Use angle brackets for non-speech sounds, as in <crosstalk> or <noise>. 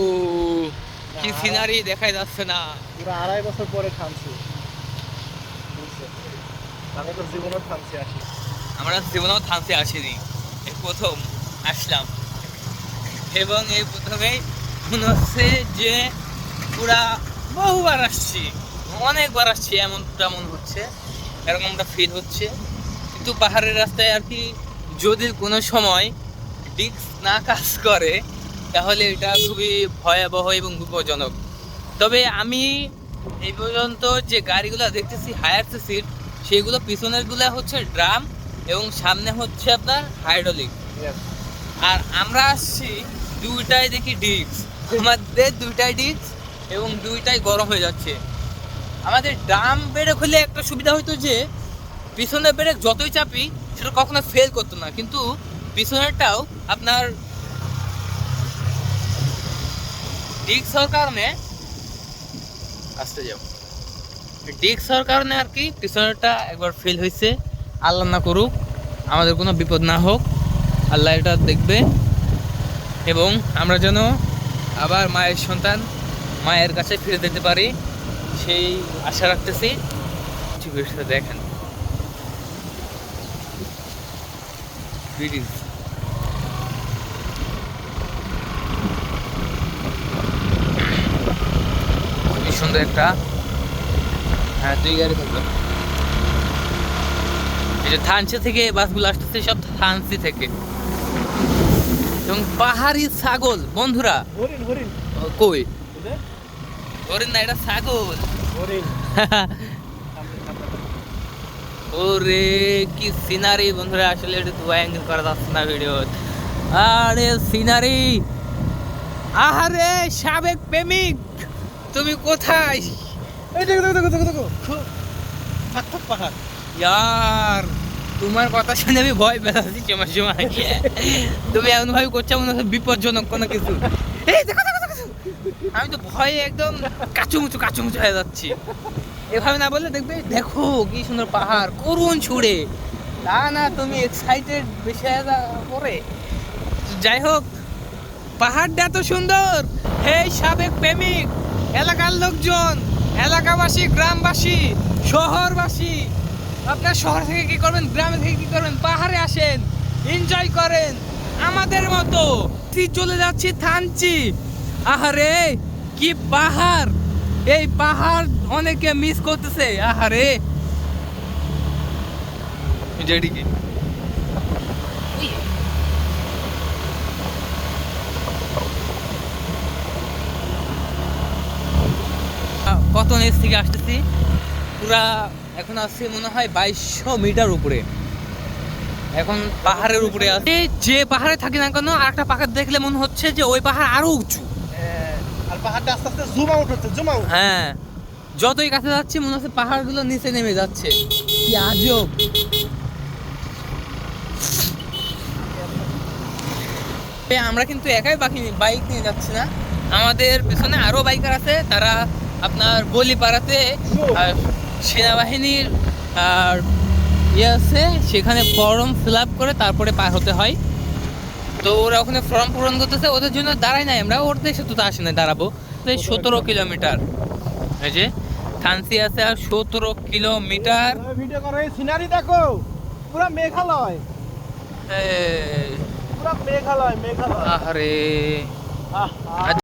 ও কি সিনারি দেখাই যাচ্ছে না। পুরো আড়াই বছর পরে থামছি আমি তো জীবনে থামছি আসি আমরা জীবনেও থামতে আসিনি। এই প্রথম আসলাম। এবং এই প্রথমেই মনে হচ্ছে যে পুরা বহুবার আসছি। অনেকবার আসছি এমন মনে হচ্ছে এরকমটা ফিল হচ্ছে। কিন্তু পাহাড়ের রাস্তায় আর কি যদি কোনো সময় ডিস্ক না কাজ করে তাহলে এটা খুবই ভয়াবহ এবং বিপজ্জনক। তবে আমি এই পর্যন্ত যে গাড়িগুলো দেখতেছি হায়ার সিট সেগুলো পিছনেরগুলো হচ্ছে ড্রাম এবং সামনে হচ্ছে আপনার হাইড্রোলিক আর আমরা আসছি দুইটাই দেখি ডিস্ক আমাদের দুইটাই ডিস্ক এবং দুইটাই গরম হয়ে যাচ্ছে। আমাদের ড্রাম ব্রেক হলে একটা সুবিধা হতো যে পিছনের ব্রেক যতই চাপি সেটা কখনো ফেল করতো না। কিন্তু পিছনেরটাও আপনার ডিস্ক হওয়ার কারণে আসতে যাও। ডিস্ক হওয়ার কারণে আর কি পিছনেরটা একবার ফেল হয়েছে আল্লাহ না করুক, আমাদের কোনো বিপদ না হোক, আল্লাহ এটা দেখবে। এবং আমরা যেন আবার মায়ের সন্তান মায়ের কাছে ফিরে যেতে পারি, সেই আশা রাখতেছি। কিছু বিষয়টা দেখেন। Greetings. সুন্দর একটা। হ্যাঁ দুই গাড়ি থাকবে। এই যে থানচি থেকে বাসগুলো আসতেছে সব থানচি থেকে। এবং পাহাড়ি ছাগল বন্ধুরা। কই? হরিণ না এটা ছাগল। <laughs> ওরে কি সিনারি বন্ধুরা। আসলে এটা দু অ্যাঙ্গেল করা যাচ্ছে না ভিডিও আরে সিনারি! আহারে সাবেক প্রেমিক! তুমি কোথায়? এই দেখো দেখো দেখো দেখো দেখো। থাক থাক পাহাড়। ইয়ার তোমার কথা শুনে আমি ভয় পেয়েছি সময় সময় তুমি এমন ভাবে করছ মনে হচ্ছে বিপজ্জনক কোনো কিছু। এই দেখো দেখো দেখো, দেখো। আমি তো ভয়ে একদম কাচুমুচু কাচুমুচু হয়ে যাচ্ছি। এভাবে না বললে দেখবে দেখো কি সুন্দর পাহাড় করুন ছুড়ে। তা না তুমি এক্সাইটেড বেশি যা পরে যাই হোক পাহাড়টা এত সুন্দর। হে সাবেক প্রেমিক এলাকার লোকজন, এলাকাবাসী, গ্রামবাসী, শহরবাসী, আপনার শহর থেকে কি করবেন, গ্রামে থেকে কি করবেন, পাহাড়ে আসেন এনজয় করেন, আমাদের মতো। কি চলে যাচ্ছি থানচি। আহারে, কি পাহাড়। এই পাহাড় অনেকে মিস করতেছে। আহারে। যেদিকে কত নিচ থেকে আসতেছি। পুরা এখন আসছে মনে হয় বাইশশো মিটার উপরে। এখন পাহাড়ের উপরে আছে। যে পাহাড়ে থাকি না কেন আরেকটা পাহাড় দেখলে মনে হচ্ছে যে ওই পাহাড় আরও উঁচু। হ্যাঁ, আর পাহাড়টা আস্তে আস্তে জুম আউট হচ্ছে জুম আউট হ্যাঁ যতই কাছে যাচ্ছি মনে হচ্ছে পাহাড়গুলো নিচে নেমে যাচ্ছে। কি আজব। আমরা কিন্তু একাই বাকি বাইক নিয়ে যাচ্ছি না। আমাদের পেছনে আরও বাইকার আছে তারা আপনার গলিপাড়াতে সেনাবাহিনীর আর ইয়ে আছে সেখানে ফর্ম ফিল আপ করে তারপরে পার হতে হয়। তো ওরা ওখানে ফর্ম পূরণ করতেছে ওদের জন্য দাঁড়াই নাই আমরা ওর দেশে তো আসে না দাঁড়াবো। এই সতেরো কিলোমিটার। এই যে থানসি আছে আর সতেরো কিলোমিটার। ভিডিও করো সিনারি দেখো পুরো মেঘালয়। পুরো মেঘালয় মেঘালয়। আহ।